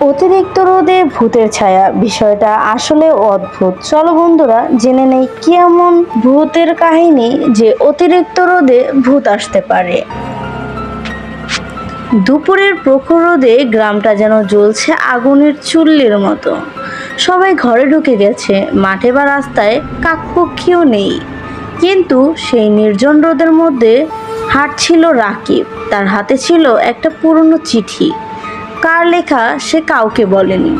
অতিরিক্ত রোদে ভূতের ছায়া। বিষয়টা আসলে অদ্ভুত। চলো বন্ধুরা, জেনে নেই কি এমন ভূতের কাহিনী যে অতিরিক্ত রোদে ভূত আসতে পারে। দুপুরের প্রখর রোদে গ্রামটা যেন জ্বলছে আগুনের চুল্লির মতো। সবাই ঘরে ঢুকে গেছে। মাঠে বা রাস্তায় কাকপক্ষীও নেই। কিন্তু সেই নির্জন রোদের মধ্যে হাঁটছিল রাকিব। তার হাতে ছিল একটা পুরনো চিঠি। কার লেখা সে কাউকে বলেনি।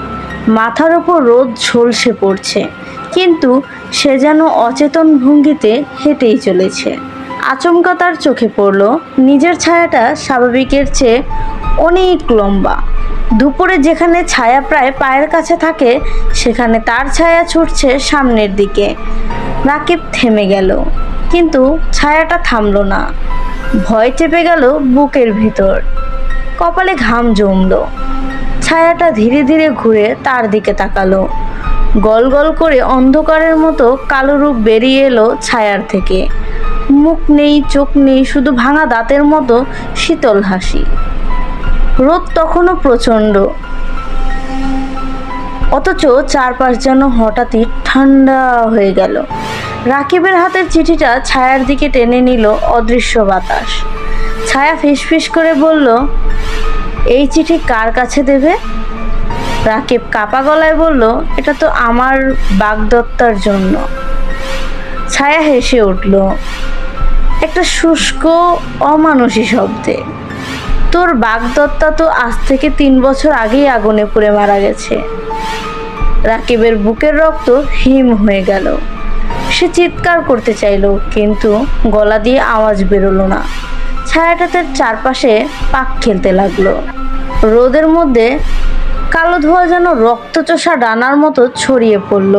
মাথার ওপর রোদ ঝলসে পড়ছে, কিন্তু সে যেন অচেতন ভঙ্গিতে হেঁটেই চলেছে। আচমকা তার চোখে পড়ল, নিজের ছায়াটা স্বাভাবিকের চেয়ে অনেক লম্বা। দুপুরে যেখানে ছায়া প্রায় পায়ের কাছে থাকে, সেখানে তার ছায়া ছুটছে সামনের দিকে। রাকিব থেমে গেল, কিন্তু ছায়াটা থামল না। ভয় চেপে গেল বুকের ভিতর। কপালে ঘাম জমলো। ছায়াটা ধীরে ধীরে ঘুরে তার দিকে তাকালো। গল গল করে অন্ধকারের মতো কালো রূপ বেরিয়ে এলো ছায়ার থেকে। মুখ নেই, চোখ নেই, শুধু ভাঙা দাঁতের মতো শীতল হাসি। রোদ তখনও প্রচণ্ড। অথচ চারপাশ যেন হঠাৎই ঠান্ডা হয়ে গেল। রাকিবের হাতের চিঠিটা ছায়ার দিকে টেনে নিল অদৃশ্য বাতাস। ছায়া ফিসফিস করে বলল এই চিঠি কার কাছে দেবে? রাকিব কাপা গলায় বলল, এটা তো আমার বাগদত্তার জন্য। ছায়া হেসে উঠল, একটা শুষ্ক, অমানুষী শব্দে। তোর বাগদত্তা তো আজ থেকে তিন বছর আগেই আগুনে পুড়ে মারা গেছে। রাকিবের বুকের রক্ত হিম হয়ে গেল। সে চিৎকার করতে চাইলো, কিন্তু গলা দিয়ে আওয়াজ বেরোলো না। ছায়াটা তার চারপাশে পাক খেলতে লাগল। রোদের মধ্যে কালো ধোয়া যেন রক্তচোষা ডানার মতো ছড়িয়ে পড়ল।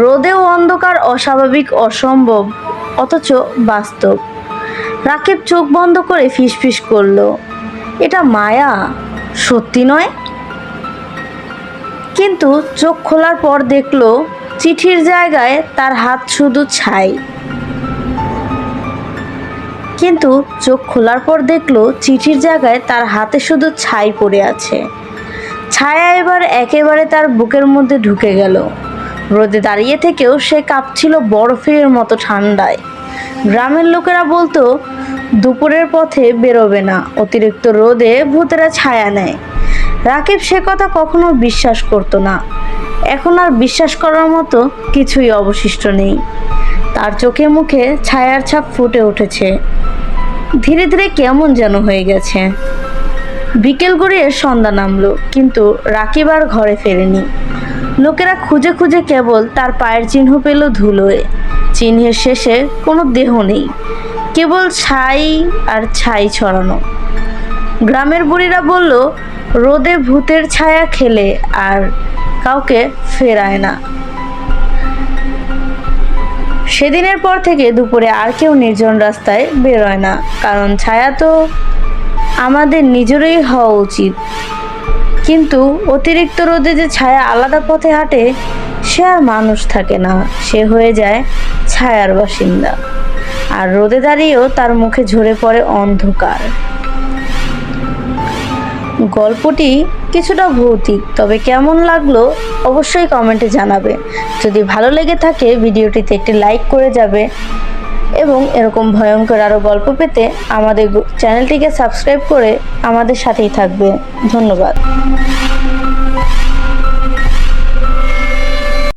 রোদেও অন্ধকার অস্বাভাবিক অসম্ভব, অথচ বাস্তব। রাকিব চোখ বন্ধ করে ফিসফিস করল, এটা মায়া? সত্যি নয়? কিন্তু চোখ খোলার পর দেখল, চিঠির জায়গায় তার হাত শুধু ছাই। কিন্তু চোখ খোলার পর দেখল চিঠির জায়গায় তার হাতে শুধু ছাই পড়ে আছে। ছায়া এবার একেবারে তার বুকের মধ্যে ঢুকে গেল। রোদে দাঁড়িয়ে থেকেও সে কাঁপছিল বরফের মতো ঠান্ডায়। গ্রামের লোকেরা বলতো, দুপুরের পথে বেরোবে না, অতিরিক্ত রোদে ভূতেরা ছায়া নেয়। রাকিব সে কথা কখনো বিশ্বাস করতো না। এখন আর বিশ্বাস করার মতো কিছুই অবশিষ্ট নেই। তার চোখে মুখে ছায়ার ছাপ ফুটে উঠেছে। ধীরে ধীরে কেমন যেন হয়ে গেছে। বিকেল গড়িয়ে সন্ধ্যা নামলো, কিন্তু রাকিব আর ঘরে ফেরেনি। লোকেরা খুঁজে খুঁজে কেবল তার পায়ের চিহ্ন পেল ধুলোয়। চিহ্নের শেষে কোনো দেহ নেই, কেবল ছাই আর ছাই ছড়ানো। গ্রামের বুড়িরা বলল, রোদে ভূতের ছায়া খেলে আর কাউকে ফেরায় না। সেদিনের পর থেকে দুপুরে আর কেউ নির্জন রাস্তায় বেরোয় না, কারণ ছায়া তো আমাদের নিজেরই হওয়া উচিত। কিন্তু অতিরিক্ত রোদে যে ছায়া আলাদা পথে হাঁটে, সে আর মানুষ থাকে না, সে হয়ে যায় ছায়ার বাসিন্দা। আর রোদে দাঁড়িয়েও তার মুখে ঝরে পড়ে অন্ধকার। গল্পটি কিছুটা ভৌতিক, তবে কেমন লাগল অবশ্যই কমেন্টে জানাবে। যদি ভালো লেগে থাকে, ভিডিওটিতে একটি লাইক করে যাবে এবং এরকম ভয়ঙ্কর আরও গল্প পেতে আমাদের চ্যানেলটিকে সাবস্ক্রাইব করে আমাদের সাথেই থাকবে। ধন্যবাদ।